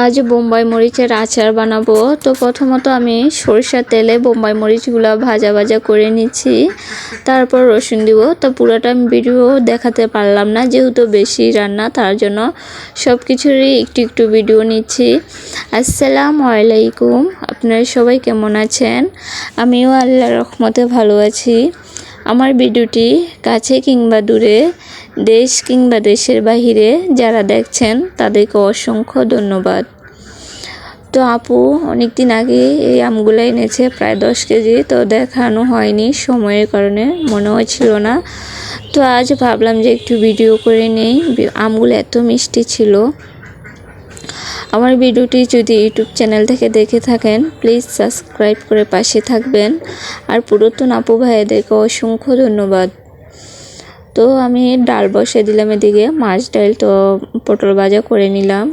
আজ বোম্বাই মরিচের আচার বানাবো। তো প্রথমত আমি সরিষার তেলে বোম্বাই মরিচগুলো ভাজা ভাজা করে নিচ্ছি। তারপর রসুন দিব। তো পুরোটা আমি ভিডিও দেখাতে পারলাম না, যেহেতু বেশি রান্না, তার জন্য সব কিছুরই একটু একটু ভিডিও নিচ্ছি। আসসালামু আলাইকুম। আপনারা সবাই কেমন আছেন? আমিও আল্লাহ রহমতে ভালো আছি। আমার ভিডিওটি কাছে কিংবা দূরে, দেশ কিংবা দেশের বাহিরে যারা দেখছেন, তাদেরকে অসংখ্য ধন্যবাদ। তো আপু অনেক দিন আগে এই আমগুলো এনেছে, প্রায় দশ কেজি, তো দেখানো হয়নি, সময়ের কারণে মনে হচ্ছিল না। তো আজ ভাবলাম যে একটু ভিডিও করে নেই, আমগুলো এত মিষ্টি ছিল। আমার ভিডিওটি যদি ইউটিউব চ্যানেল থেকে দেখে থাকেন প্লিজ সাবস্ক্রাইব করে পাশে থাকবেন। আর পুরাতন আপু ভাইদেরকে অসংখ্য ধন্যবাদ। তো আমি ডাল বসে দিলাম এদিকে, মাছ ডাল তো পটল ভাজা করে নিলাম।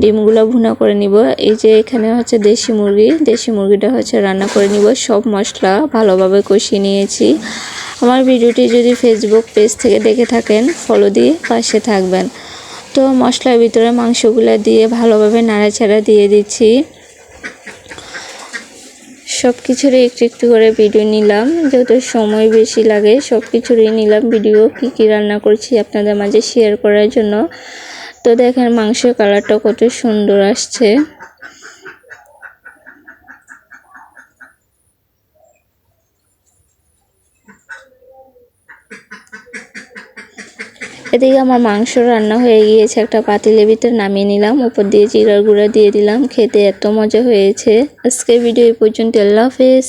ডিমগুলো ভুনা করে নিব। এই যে এখানে হচ্ছে দেশি মুরগি, দেশি মুরগিটা হচ্ছে রান্না করে নিব। সব মশলা ভালোভাবে কষিয়ে নিয়েছি। আমার ভিডিওটি যদি ফেসবুক পেজ থেকে দেখে থাকেন ফলো দিয়ে পাশে থাকবেন। তো মশলার ভিতরে মাংসগুলো দিয়ে ভালোভাবে নাড়াচাড়া দিয়ে দিচ্ছি। সব কিছুরই একটু একটু করে ভিডিও নিলাম। যেহেতু সময় বেশি লাগে সব কিছুরই নিলাম ভিডিও কি কি রান্না করছি আপনাদের মাঝে শেয়ার করার জন্য। তো দেখেন মাংসের কালারটা কত সুন্দর আসছে। এদিকে আমার মাংস রান্না হয়ে গিয়েছে, একটা পাতিলের ভিতরে নামিয়ে নিলাম, উপর দিয়ে জিরার গুঁড়া দিয়ে দিলাম, খেতে এত মজা হয়েছে। আজকের ভিডিও এই পর্যন্ত, আল্লাহ হাফেজ।